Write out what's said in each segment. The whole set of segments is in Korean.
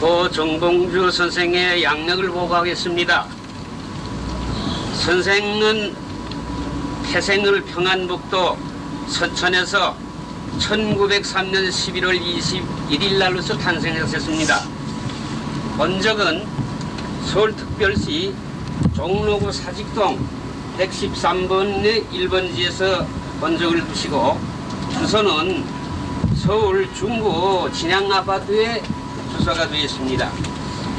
고 정봉주 선생의 양력을 보고하겠습니다. 선생은 태생을 평안북도 서천에서 1903년 11월 21일 날로서 탄생하셨습니다. 원적은 서울특별시 종로구 사직동 113번의 1번지에서 원적을 두시고 주소는 서울 중구 진양아파트에 주소가 되어 있습니다.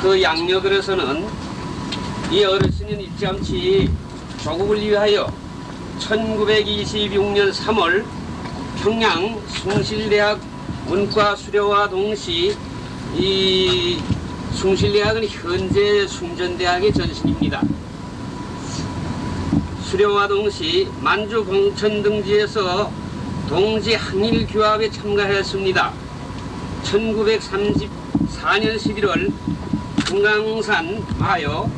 그 양력으로서는 이 어르신은 일찌감치 조국을 위하여 1926년 3월 평양 숭실대학 문과 수료와 동시 이 숭실대학은 현재 숭전대학의 전신입니다. 수료와 동시 만주 공천 등지에서 동지 항일 규합에 참가하였습니다. 1934년 11월 금강산 마여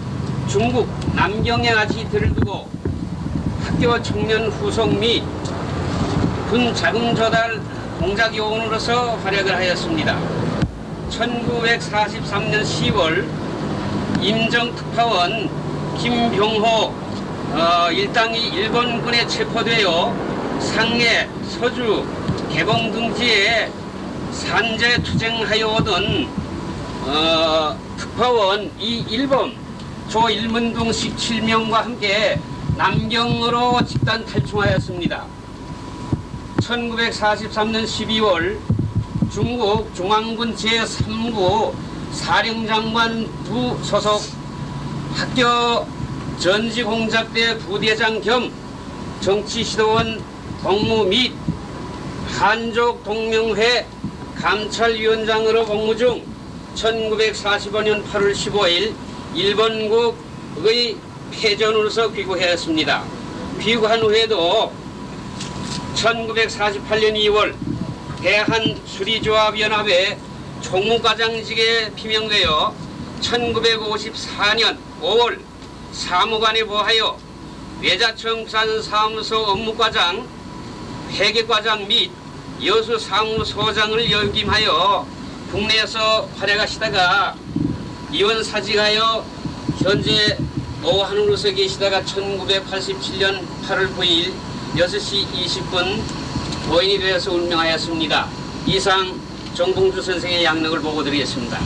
중국 남경에 아지트를 두고 학교 청년 후속 및 군 자금 조달 공작 요원으로서 활약을 하였습니다. 1943년 10월 임정특파원 김병호 어, 일당이 일본군에 체포되어 상해, 서주, 개봉 등지에 산재 투쟁하여 오던 어, 특파원 이일범 조일문동 17명과 함께 남경으로 집단 탈출하였습니다. 1943년 12월 중국 중앙군 제3구 사령장관 부 소속 학교 전지공작대 부대장 겸 정치시도원 복무 및 한족 동명회 감찰위원장으로 복무 중 1945년 8월 15일 일본국의 패전으로서 귀국하였습니다. 귀국한 후에도 1948년 2월 대한수리조합연합회 총무과장직에 피명되어 1954년 5월 사무관에 보하여 외자청 부산사무소 업무과장, 회계과장 및 여수 사무소장을 역임하여 국내에서 활약하시다가 이원 사직하여 현재 노한으로서 계시다가 1987년 8월 9일 6시 20분 고인이 되어서 운명하였습니다. 이상 정봉주 선생의 양력을 보고 드리겠습니다.